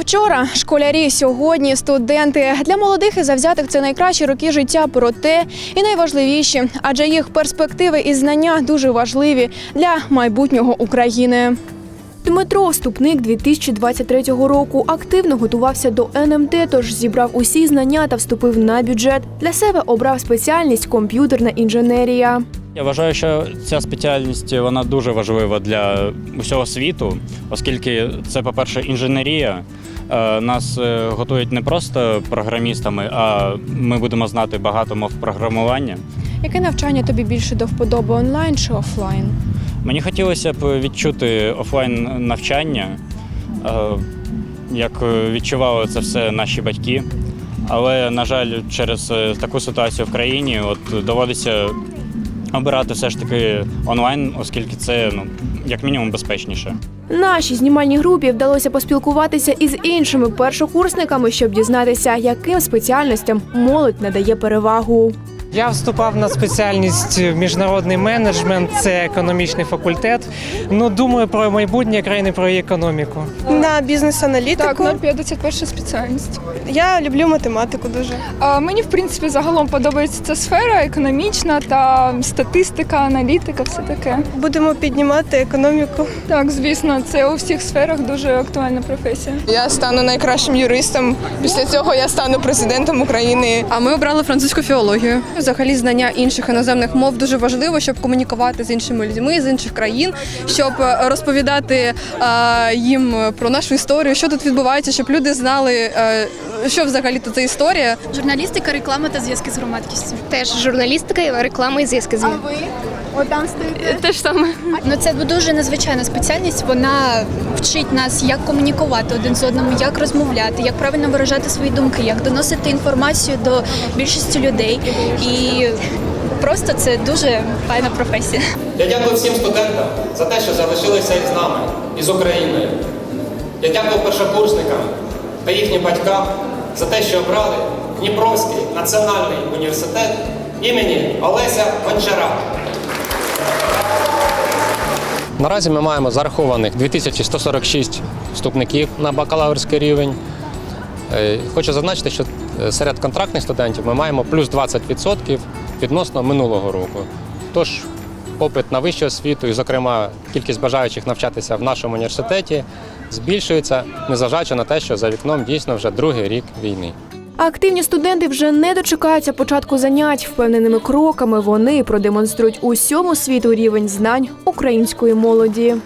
Вчора школярі, сьогодні студенти для молодих і завзятих це найкращі роки життя. Проте і найважливіші, адже їх перспективи і знання дуже важливі для майбутнього України. Дмитро, вступник 2023 року, активно готувався до НМТ, тож зібрав усі знання та вступив на бюджет. Для себе обрав спеціальність комп'ютерна інженерія. Я вважаю, що ця спеціальність вона дуже важлива для усього світу, оскільки це, по-перше, інженерія. Е, Нас е, готують не просто програмістами, а ми будемо знати багато мов програмування. Яке навчання тобі більше до вподоби онлайн чи офлайн? Мені хотілося б відчути офлайн навчання, е, як відчували це все наші батьки. Але, на жаль, через таку ситуацію в країні от доводиться обирати все ж таки онлайн, оскільки це ну як мінімум безпечніше. Нашій знімальній групі вдалося поспілкуватися із іншими першокурсниками, щоб дізнатися, яким спеціальностям молодь надає перевагу. Я вступав на спеціальність міжнародний менеджмент, це економічний факультет. Ну думаю про майбутнє країни, про економіку. На бізнес-аналітику. Так, 051 спеціальність. Я люблю математику дуже. А, мені, в принципі, загалом подобається ця сфера економічна та статистика, аналітика, все таке. Будемо піднімати економіку. Так, звісно, це у всіх сферах дуже актуальна професія. Я стану найкращим юристом. Після цього я стану президентом України. А ми обрали французьку філологію. Взагалі знання інших іноземних мов дуже важливо, щоб комунікувати з іншими людьми з інших країн, щоб е, розповідати е, їм про нашу історію, що тут відбувається, щоб люди знали, е, що взагалі тут за історія. Журналістика, реклама та зв'язки з громадськістю. Теж журналістика, реклама і зв'язки з Те ж саме. Ну це дуже незвичайна спеціальність. Вона вчить нас, як комунікувати один з одним, як розмовляти, як правильно виражати свої думки, як доносити інформацію до більшості людей. І просто це дуже файна професія. Я дякую всім студентам за те, що залишилися із нами, із Україною. Я дякую першокурсникам та їхнім батькам за те, що обрали Дніпровський національний університет імені Олеся Гончара. Наразі ми маємо зарахованих 2146 вступників на бакалаврський рівень. Е, Хочу зазначити, що е, серед контрактних студентів ми маємо плюс 20% відносно минулого року. Тож попит на вищу освіту і, зокрема, кількість бажаючих навчатися в нашому університеті збільшується, незважаючи на те, що за вікном дійсно вже другий рік війни. Активні студенти вже не дочекаються початку занять. Впевненими кроками вони продемонструють усьому світу рівень знань української молоді.